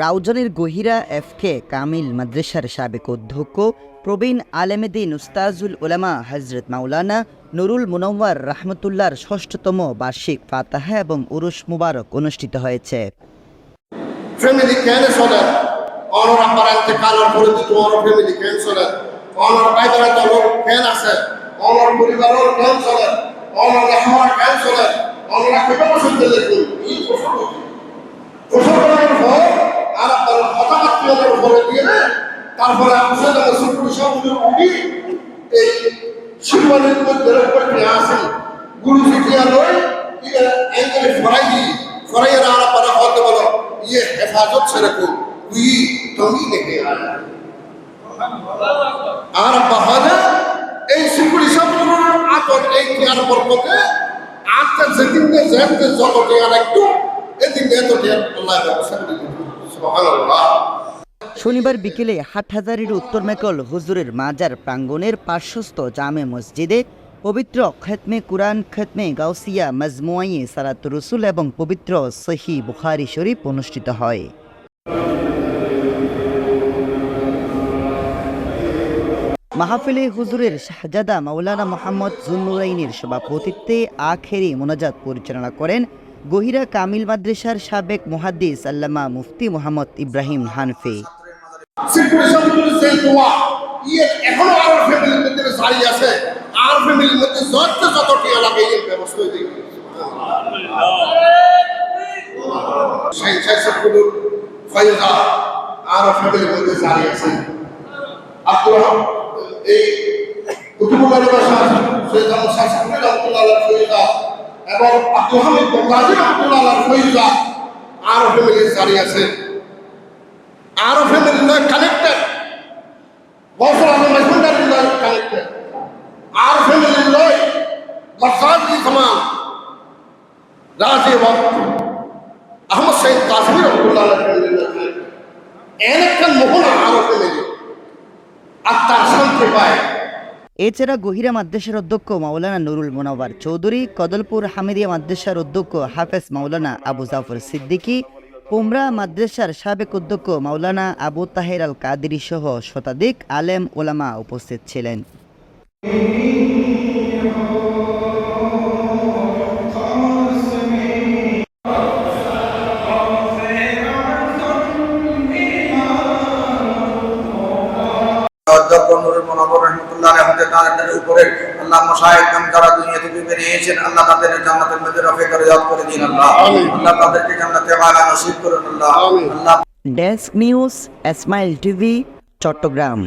রাউজানের Gohira F কে কামিল মাদ্রাসার সাবেক অধ্যক্ষ প্রবীণ আলেমেদিন উস্তাজুল ওলামা হজরত মাওলানা নুরুল মুনওয়ার রহমতুল্লাহর ষষ্ঠতম বার্ষিক ফাতাহা এবং উরুস মুবারক অনুষ্ঠিত হয়েছে। ফ্যামিলি মাথার উপরে দিয়ে তারপরে আমরা যারা এই শিবলিঙ্গ মন্দিরের উপর নিয়ে আসি। গুরু শিখিয়া ইয়ে বলো ইয়ে হেফাজত সেরকম। উই তুমি দেখে আর। বাহানা এই শিবলি সম্পূর্ণ আতর এই টিয়ার বরকতে? আজকে যেদিন যেদিন যত টিয়ার একটু, এদিন এত টিয়ার আল্লাহ ব্যবসা শনিবার বিকেলে হাটহাজারির উত্তর মেকল হুজুরের মাজার প্রাঙ্গণের পার্শ্বস্থ জামে মসজিদে পবিত্র খেতমে কুরআন, খেতমে গাউসিয়া মজমুয়াই সারাত রসুল এবং পবিত্র সহি বুখারি শরীফ অনুষ্ঠিত হয়। মাহফিলে হুজুরের শাহজাদা মাওলানা মোহাম্মদ জুন্নুরাইনের সভাপতিত্বে আখেরি মোনাজাত পরিচালনা করেন গহিরা কামিল মাদ্রাসার সাবেক মুহাদ্দিস আল্লামা মুফতি মোহাম্মদ ইব্রাহিম হানফি। ফ্যামিলির মধ্যে জারি আছে, আর ফ্যামিলির এই ফ্যামিলির আব্দুল কুতুবুল্লাহ এবং আব্দুল হামিদ রহমতুল্লাহ আলাইহি ফয়জা আর ফ্যামিলির আছে। আর ফ্যামিলি নয় কানেক্টেড বছর আগে মেসেঞ্জারি নয় কানেক্টেড আর ফ্যামিলি নয় আর ফ্যামিলি আত্মার শান্তি পায় এছাড়া গহিরা মাদ্রাসার অধ্যক্ষ মাওলানা নুরুল মোনাওয়ার চৌধুরী কদলপুর হামিদিয়া মাদ্রাসার অধ্যক্ষ হাফেজ মাওলানা আবু জাফর সিদ্দিকী পুমরা মাদ্রাসার সাবেক অধ্যক্ষ মাওলানা আবু তাহের আল কাদিরি সহ শতাধিক আলেম ওলামা উপস্থিত ছিলেন অধ্যক্ষ নুরুল মনোবর রহমতুল্লাহ আমাদের তাদের উপরে আল্লাহ মশাহেদ নাম যারা দুনিয়া থেকে বেরিয়েছেন আল্লাহ তাদের জান্নাতের মধ্যে রফে করে ইয়াদ করে দিন আল্লাহ। আল্লাহ তাদেরকে জান্নাতে ওয়ালা নসিব করুন আল্লাহ। আল্লাহ ডেস্ক নিউজ এসমাইল টিভি চট্টগ্রাম।